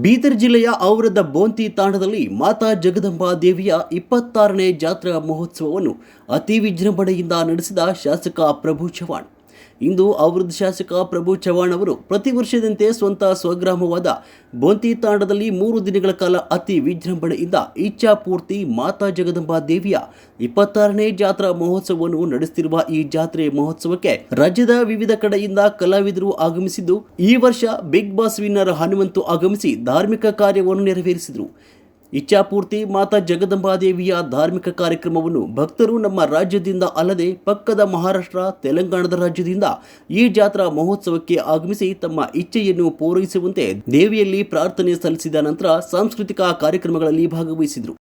ಬೀದರ್ ಜಿಲ್ಲೆಯ ಔರದ ಬೋಂತಿ ತಾಣದಲ್ಲಿ ಮಾತಾ ಜಗದಂಬಾ ದೇವಿಯ ಇಪ್ಪತ್ತಾರನೇ ಜಾತ್ರಾ ಮಹೋತ್ಸವವನ್ನು ಅತಿ ವಿಜೃಂಭಣೆಯಿಂದ ನಡೆಸಿದ ಶಾಸಕ ಪ್ರಭು ಚವ್ಹಾಣ್. ಇಂದು ಅವೃದ್ಧ ಶಾಸಕ ಪ್ರಭು ಚವ್ಹಾಣ್ ಅವರು ಪ್ರತಿ ವರ್ಷದಂತೆ ಸ್ವಂತ ಸ್ವಗ್ರಾಮವಾದ ಬೋಂತಿ ತಾಂಡದಲ್ಲಿ ಮೂರು ದಿನಗಳ ಕಾಲ ಅತಿ ವಿಜೃಂಭಣೆಯಿಂದ ಇಚ್ಛಾಪೂರ್ತಿ ಮಾತಾ ಜಗದಂಬಾ ದೇವಿಯ ಇಪ್ಪತ್ತಾರನೇ ಜಾತ್ರಾ ಮಹೋತ್ಸವವನ್ನು ನಡೆಸುತ್ತಿರುವ ಈ ಜಾತ್ರೆ ಮಹೋತ್ಸವಕ್ಕೆ ರಾಜ್ಯದ ವಿವಿಧ ಕಡೆಯಿಂದ ಕಲಾವಿದರು ಆಗಮಿಸಿದ್ದು ಈ ವರ್ಷ ಬಿಗ್ ಬಾಸ್ ವಿನ್ನರ್ ಹನುಮಂತು ಆಗಮಿಸಿ ಧಾರ್ಮಿಕ ಕಾರ್ಯವನ್ನು ನೆರವೇರಿಸಿದರು. ಇಚ್ಛಾಪೂರ್ತಿ ಮಾತಾ ಜಗದಂಬಾದೇವಿಯ ಧಾರ್ಮಿಕ ಕಾರ್ಯಕ್ರಮವನ್ನು ಭಕ್ತರು ನಮ್ಮ ರಾಜ್ಯದಿಂದ ಅಲ್ಲದೆ ಪಕ್ಕದ ಮಹಾರಾಷ್ಟ್ರ, ತೆಲಂಗಾಣದ ರಾಜ್ಯದಿಂದ ಈ ಜಾತ್ರಾ ಮಹೋತ್ಸವಕ್ಕೆ ಆಗಮಿಸಿ ತಮ್ಮ ಇಚ್ಛೆಯನ್ನು ಪೂರೈಸುವಂತೆ ದೇವಿಯಲ್ಲಿ ಪ್ರಾರ್ಥನೆ ಸಲ್ಲಿಸಿದ ನಂತರ ಸಾಂಸ್ಕೃತಿಕ ಕಾರ್ಯಕ್ರಮಗಳಲ್ಲಿ ಭಾಗವಹಿಸಿದರು.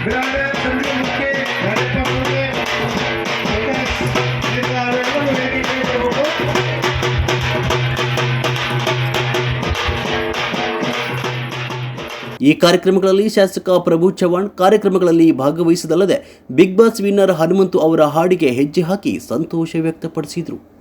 ಈ ಕಾರ್ಯಕ್ರಮಗಳಲ್ಲಿ ಶಾಸಕ ಪ್ರಭು ಚವಾಣ್ ಕಾರ್ಯಕ್ರಮಗಳಲ್ಲಿ ಭಾಗವಹಿಸದಲ್ಲದೆ ಬಿಗ್ ಬಾಸ್ ವಿನ್ನರ್ ಹನುಮಂತು ಅವರ ಹಾಡಿಗೆ ಹೆಜ್ಜೆ ಹಾಕಿ ಸಂತೋಷ ವ್ಯಕ್ತಪಡಿಸಿದರು.